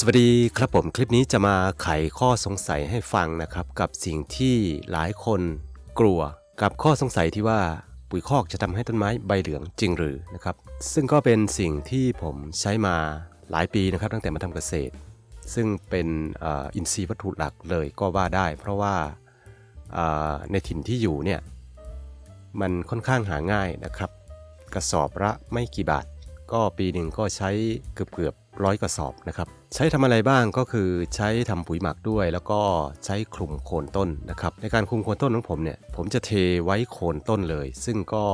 สวัสดีครับผมคลิปนี้จะมาไขข้อสงสัยให้ฟังนะครับ กับสิ่งที่หลายคนกลัว กับข้อสงสัยที่ว่าปุ๋ยคอกจะทำให้ต้นไม้ใบเหลืองจริงหรือนะครับ ซึ่งก็เป็นสิ่งที่ผมใช้มาหลายปีนะครับ ตั้งแต่มาทำเกษตร ซึ่งเป็นอ,อินทรีย์วัตถุหลักเลยก็ว่าได้ เพราะว่าในถิ่นที่อยู่เนี่ยมันค่อนข้างหาง่ายนะครับ กระสอบละไม่กี่บาท ก็ปีหนึ่งก็ใช้เกือบเกือบ ร้อยกระสอบนะครับใช้ทำอะไรบ้างก็คือใช้ทำปุ๋ยหมักด้วย แล้วก็ใช้คลุมโคนต้นนะครับในการคลุมโคนต้นของผมเนี่ยผมจะเทไว้โคนต้นเลย ซึ่งก็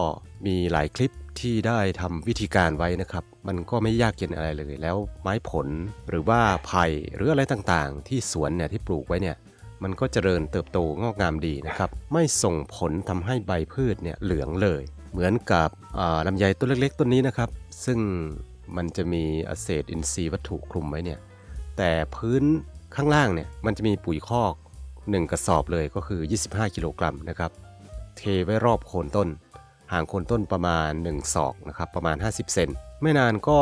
มีหลายคลิปที่ได้ทำวิธีการไว้นะครับ มันก็ไม่ยากเย็นอะไรเลย แล้วไม้ผลหรือว่าไผ่หรืออะไรต่างๆ ที่สวนเนี่ยที่ปลูกไว้เนี่ยมันก็เจริญเติบโตงอกงามดีนะครับ ไม่ส่งผลทำให้ใบพืชเนี่ยเหลืองเลย เหมือนกับลำไยต้นเล็กๆต้นนี้นะครับ ซึ่ง มันจะมีเศษอินทรีย์วัตถุคลุมไว้เนี่ย แต่พื้นข้างล่างเนี่ยมันจะมีปุ๋ยคอก 1 กระสอบเลยก็คือ 25 กิโลกรัมนะครับ เทไว้รอบโคนต้น ห่างโคนต้นประมาณ 1 ศอกนะครับประมาณ 50 เซน ไม่นานก็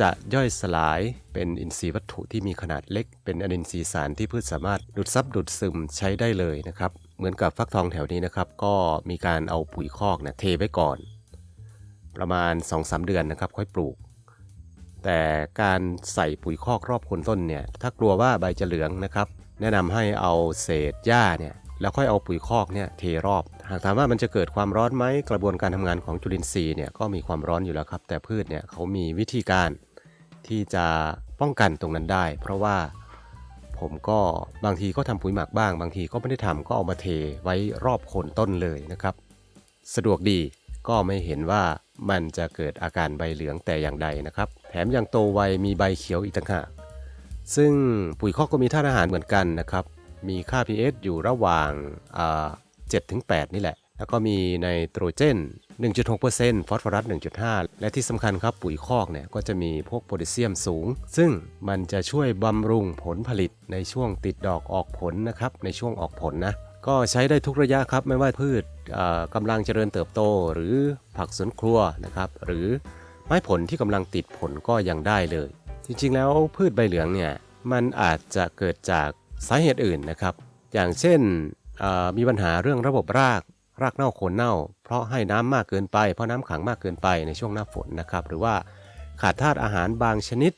จะย่อยสลายเป็นอินทรีย์วัตถุที่มีขนาดเล็ก เป็นอนินทรีย์สารที่พืชสามารถดูดซับดูดซึมใช้ได้เลยนะครับ เหมือนกับฟักทองแถวนี้นะครับ ก็มีการเอาปุ๋ยคอกเนี่ยเทไว้ก่อน ประมาณ 2-3 เดือนนะครับ ค่อยปลูก แต่การใส่ปุ๋ยคอกรอบโคนต้นเนี่ยถ้ากลัวว่าใบจะเหลืองนะครับ แนะนำให้เอาเศษหญ้าเนี่ยแล้วค่อยเอาปุ๋ยคอกเนี่ยเทรอบ หากถามว่ามันจะเกิดความร้อนไหมกระบวนการทำงานของจุลินทรีย์เนี่ยก็มีความร้อนอยู่แล้วครับ แต่พืชเนี่ยเขามีวิธีการที่จะป้องกันตรงนั้นได้ เพราะว่าผมก็บางทีก็ทำปุ๋ยหมักบ้าง บางทีก็ไม่ได้ทำก็เอามาเทไว้รอบโคนต้นเลยนะครับ สะดวกดี ก็ไม่เห็นว่ามันจะเกิดอาการใบเหลืองแต่อย่างใดนะครับ แถมยังโตไวมีใบเขียวอีกต่างหากซึ่งปุ๋ยคอกก็มีธาตุอาหารเหมือนกันนะครับ มีค่า pH อยู่ระหว่าง7ถึง8นี่แหละ แล้วก็มีไนโตรเจน 1.6%ฟอสฟอรัส 1.5 และที่สำคัญครับปุ๋ยคอกเนี่ยก็จะมีพวกโพแทสเซียมสูง ซึ่งมันจะช่วยบำรุงผลผลิตในช่วงติดดอกออกผลนะครับ ในช่วงออกผลนะ ก็ใช้ได้ทุกระยะครับ ไม่ว่าพืชอ่ากำลังเจริญเติบโต หรือผักสวนครัวนะครับ หรือไม้ผลที่กำลังติดผลก็ยังได้เลย จริงๆ แล้วพืชใบเหลืองเนี่ยมันอาจจะเกิดจากสาเหตุอื่นนะครับ อย่างเช่นมีปัญหาเรื่องระบบราก รากเน่าโคนเน่า เพราะให้น้ำมากเกินไป เพราะน้ำขังมากเกินไปในช่วงหน้าฝนนะครับ หรือว่าขาดธาตุอาหารบางชนิด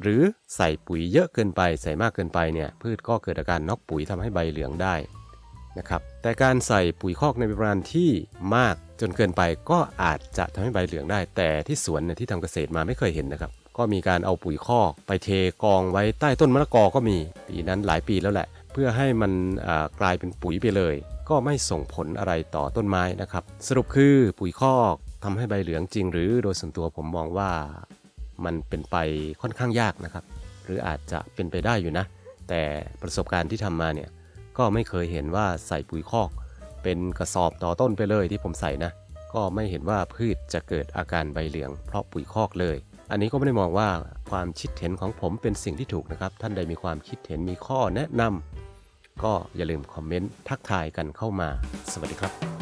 หรือใส่ปุ๋ยเยอะเกินไป ใส่มากเกินไปเนี่ยพืชก็เกิดอาการน็อกปุ๋ยทำให้ใบเหลืองได้ นะครับแต่การใส่ปุ๋ยคอกในปริมาณที่มากจนเกินไปก็อาจจะทำให้ใบเหลืองได้ แต่ที่สวนเนี่ยที่ทำเกษตรมาไม่เคยเห็นนะครับก็มีการเอาปุ๋ยคอกไปเทกองไว้ใต้ต้นมะละกอก็มีปีนั้นหลายปีแล้วแหละ เพื่อให้มันกลายเป็นปุ๋ยไปเลย ก็ไม่ส่งผลอะไรต่อต้นไม้นะครับ สรุปคือปุ๋ยคอกทำให้ใบเหลืองจริง หรือโดยส่วนตัวผมมองว่ามันเป็นไปค่อนข้างยากนะครับ หรืออาจจะเป็นไปได้อยู่นะ แต่ประสบการณ์ที่ทำมาเนี่ย ก็ไม่เคยเห็นว่าใส่ปุ๋ยคอก เป็นกระสอบต่อต้นไปเลยที่ผมใส่นะ ก็ไม่เห็นว่าพืชจะเกิดอาการใบเหลือง เพราะปุ๋ยคอกเลย อันนี้ก็ไม่ได้มองว่าความคิดเห็นของผมเป็นสิ่งที่ถูกนะครับ ท่านใดมีความคิดเห็นมีข้อแนะนำก็อย่าลืมคอมเมนต์ทักทายกันเข้ามา สวัสดีครับ